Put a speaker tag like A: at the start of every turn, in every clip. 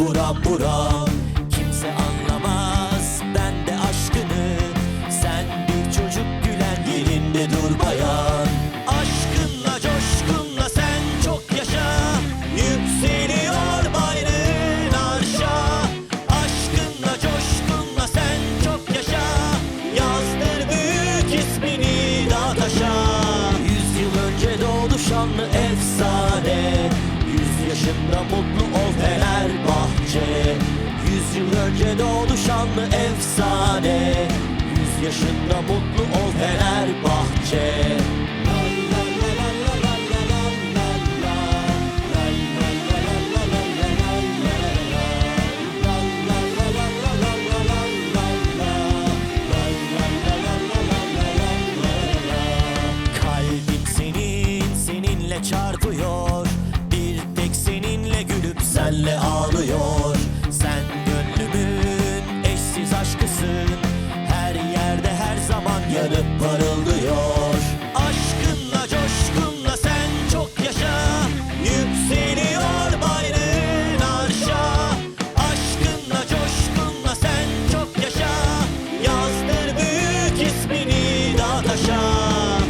A: buram buram Kimse anlamaz. Ben de aşkını. Sen bir çocuk gülen yerinde dur bayan. Aşkınla coşkunla sen çok yaşa. Yükseliyor bayrağın arşa. Aşkınla coşkunla sen çok yaşa. Yazdır büyük ismini dağ taşa. Yüz önce doğdu şanlı efsane. Yüz yaşında mutlu Yüzyıl önce doğdu şanlı efsane. Yüz yaşında mutlu ol Fenerbahçe. Kalbim senin, seninle çarpıyor. Bir tek seninle gülüp senle ağlıyor yanıp parıldıyor. Aşkınla coşkunla sen çok yaşa. Yükseliyor bayrağın arşa. Aşkınla coşkunla sen çok yaşa. Yazdır büyük ismini dağ taşa.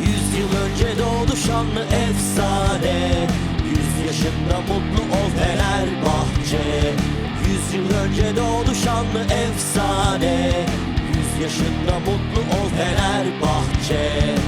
A: Yüzyıl önce doğdu şanlı efsane. Yüz yaşında mutlu ol yaşında mutlu ol Fenerbahçe